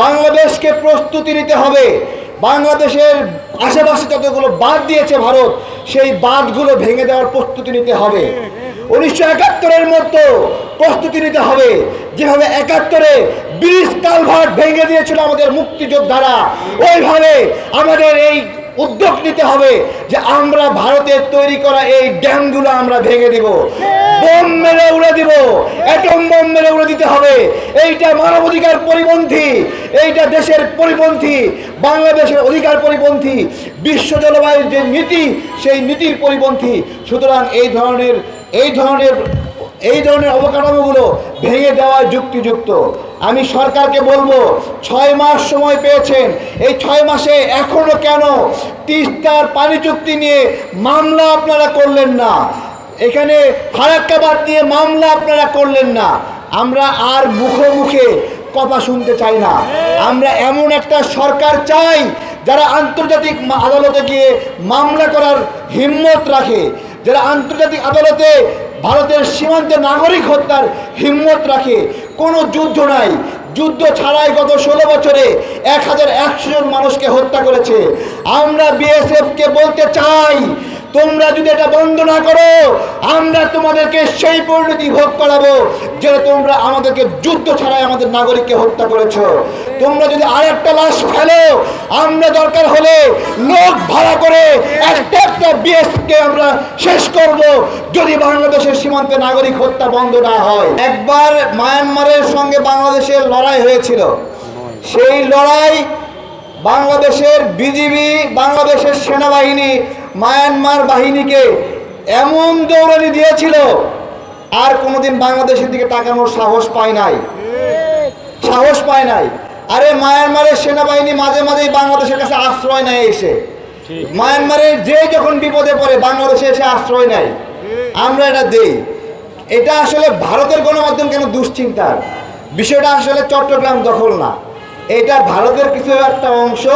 বাংলাদেশকে প্রস্তুতি নিতে হবে। বাংলাদেশের আশেপাশে যতগুলো বাদ দিয়েছে ভারত, সেই বাঁধগুলো ভেঙে দেওয়ার প্রস্তুতি নিতে হবে। উনিশশো একাত্তরের মতো প্রস্তুতি নিতে হবে, যেভাবে একাত্তরে ব্রিজ কালভার্ট ভেঙে দিয়েছিল আমাদের মুক্তিযোদ্ধারা, ওইভাবে আমাদের এই উদ্যোগ নিতে হবে যে আমরা ভারতের তৈরি করা এই ড্যামগুলো আমরা ভেঙে দিব। বোম মেরে উড়ে দিব। অ্যাটম বোম মেরে উড়ে দিতে হবে। এইটা মানবাধিকার পরিপন্থী, এইটা দেশের পরিপন্থী, বাংলাদেশের অধিকার পরিপন্থী, বিশ্ব জলবায়ুর যে নীতি, সেই নীতির পরিপন্থী। সুতরাং এই ধরনের এই ধরনের এই ধরনের অবকাঠামোগুলো ভেঙে দেওয়া যুক্তিযুক্ত। আমি সরকারকে বলব, ছয় মাস সময় পেয়েছেন। এই ছয় মাসে এখনও কেন তিস্তার পানি চুক্তি নিয়ে মামলা আপনারা করলেন না? এখানে ফারাক্কাবাদ নিয়ে মামলা আপনারা করলেন না। আমরা আর মুখে মুখে কথা শুনতে চাই না। আমরা এমন একটা সরকার চাই, যারা আন্তর্জাতিক আদালতে গিয়ে মামলা করার হিম্মত রাখে। যারা আন্তর্জাতিক আদালতে ভারতের সীমান্তে নাগরিক হত্যার হিম্মত রাখে। কোনো যুদ্ধ নাই। যুদ্ধ ছাড়াই গত ষোলো বছরে এক হাজার একশো জন মানুষকে হত্যা করেছে। আমরা বিএসএফকে বলতে চাই, তোমরা যদি এটা বন্ধ না করো, আমরা তোমাদেরকে সেই পরিণতি ভোগ করাবো যে তোমরা আমাদেরকে যুদ্ধ ছাড়াই আমাদের নাগরিককে হত্যা করেছ। তোমরা যদি আর একটা লাশ ফেলো আমরা দরকার হলে লোক ভাড়া করে একটা একটা বিএসকে আমরা শেষ করব যদি বাংলাদেশের সীমান্তে নাগরিক হত্যা বন্ধ না হয়। একবার মায়ানমারের সঙ্গে বাংলাদেশের লড়াই হয়েছিল। সেই লড়াই বাংলাদেশের বিজিবি বাংলাদেশের সেনাবাহিনী, মায়ানমার বাহিনীকে এমন দৌড়ানি দিয়েছিল, আর কোনোদিন বাংলাদেশের দিকে তাকানোর সাহস পায় নাই। সাহস পায় নাই। আরে মায়ানমারের সেনাবাহিনী মাঝে মাঝেই বাংলাদেশের কাছে আশ্রয় নেয় এসে। মায়ানমারের যে যখন বিপদে পড়ে বাংলাদেশে এসে আশ্রয় নেয়। আমরা এটা দেই। এটা আসলে ভারতের গণমাধ্যম কেন দুশ্চিন্তার? বিষয়টা আসলে চট্টগ্রাম দখল না। এটা ভারতের কিছু একটা অংশ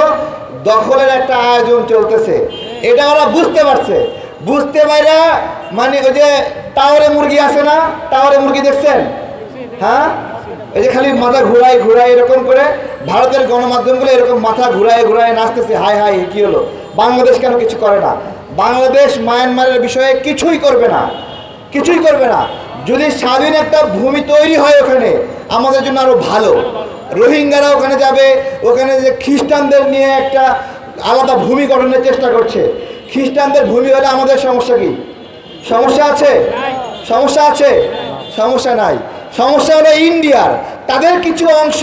দখলের একটা আয়োজন চলতেছে। এটা ওরা বুঝতে পারছে। বুঝতে পারা মানে ওই যে টাওয়ারে মুরগি আছে না? টাওয়ারে মুরগি দেখছেন? হ্যাঁ? এই যে খালি মাথা ঘুরাই ঘুরাই এরকম করে ভারতের গণমাধ্যমগুলো এরকম মাথা ঘুরায় ঘুরায় নাচতেছে হাই হাই কি হলো? বাংলাদেশ কেন কিছু করে না? বাংলাদেশ মায়ানমারের বিষয়ে কিছুই করবে না, কিছুই করবে না। যদি স্বাধীন একটা ভূমি তৈরি হয় ওখানে, আমাদের জন্য আরও ভালো। রোহিঙ্গারা ওখানে যাবে, ওখানে যে খ্রিস্টানদের নিয়ে একটা আলাদা ভূমি গঠনের চেষ্টা করছে। খ্রিস্টানদের ভূমি হলে আমাদের সমস্যা কি? সমস্যা আছে? সমস্যা আছে? সমস্যা নাই। সমস্যা হলো ইন্ডিয়ার। তাদের কিছু অংশ,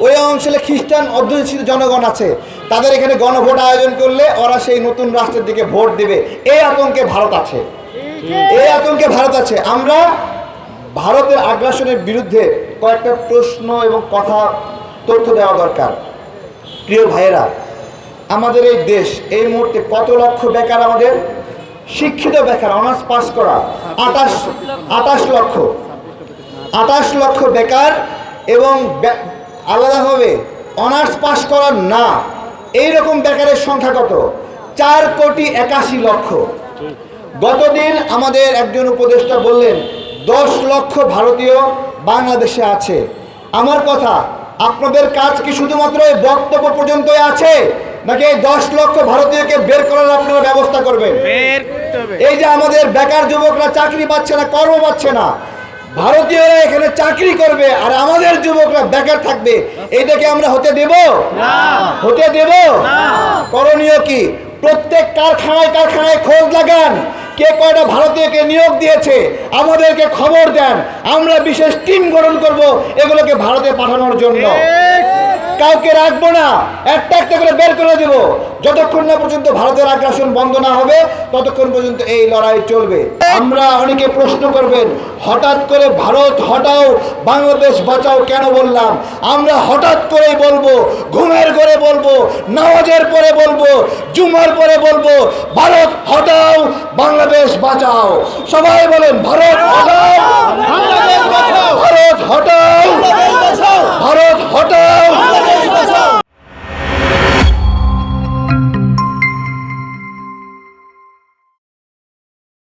ওই অঞ্চলে খ্রিস্টান অধ্যুষিত জনগণ আছে। তাদের এখানে গণভোট আয়োজন করলে ওরা সেই নতুন রাষ্ট্রের দিকে ভোট দেবে। এই আতঙ্কে ভারত আছে। এই আতঙ্কে ভারত আছে। আমরা ভারতের আগ্রাসনের বিরুদ্ধে কয়েকটা প্রশ্ন এবং কথা, তথ্য দেওয়া দরকার। প্রিয় ভাইয়েরা, আমাদের এই দেশ এই মুহূর্তে কত লক্ষ বেকার আমাদের? শিক্ষিত বেকার, অনার্স পাস করা আটাশ আটাশ লক্ষ। আটাশ লক্ষ বেকার এবং আলাদাভাবে অনার্স পাস করার না। এই রকম বেকারের সংখ্যা কত? চার কোটি একাশি লক্ষ। গতদিন আমাদের একজন উপদেষ্টা বললেন দশ লক্ষ ভারতীয় বাংলাদেশে আছে। আমার কথা আপনাদের কাজ কি শুধুমাত্র এই বক্তব্য পর্যন্তই আছে? নাকি এই দশ লক্ষ ভারতীয়কে বের করার আপনারা ব্যবস্থা করবেন? এই যে আমাদের বেকার যুবকরা চাকরি পাচ্ছে না কর্ম পাচ্ছে না ভারতীয়রা এখানে চাকরি করবে আর আমাদের যুবকরা বেকার থাকবে। এইটাকে আমরা হতে দেব? হতে দেব? করণীয় কি? প্রত্যেক কারখানায় কারখানায় খোঁজ লাগান। কে কয়টা ভারতীয়কে নিয়োগ দিয়েছে আমাদেরকে খবর দেন। আমরা বিশেষ টিম গঠন করব এগুলোকে ভারতে পাঠানোর জন্য। কাউকে রাখব না। একটা একটা করে বের করে দেব। যতক্ষণ না পর্যন্ত ভারতের আগ্রাসন বন্ধ না হবে ততক্ষণ পর্যন্ত এই লড়াই চলবে। আমরা অনেকে প্রশ্ন করবেন হঠাৎ করে ভারত হটাও বাংলাদেশ বাঁচাও কেন বললাম? আমরা হঠাৎ করে বলব ঘুমের ঘরে বলব নামাজের পরে বলব জুমার পরে বলব ভারত হটাও বাংলাদেশ বাঁচাও। সবাই বলেন ভারত হটাও বাঁচাও। ভারত হটাও ভারত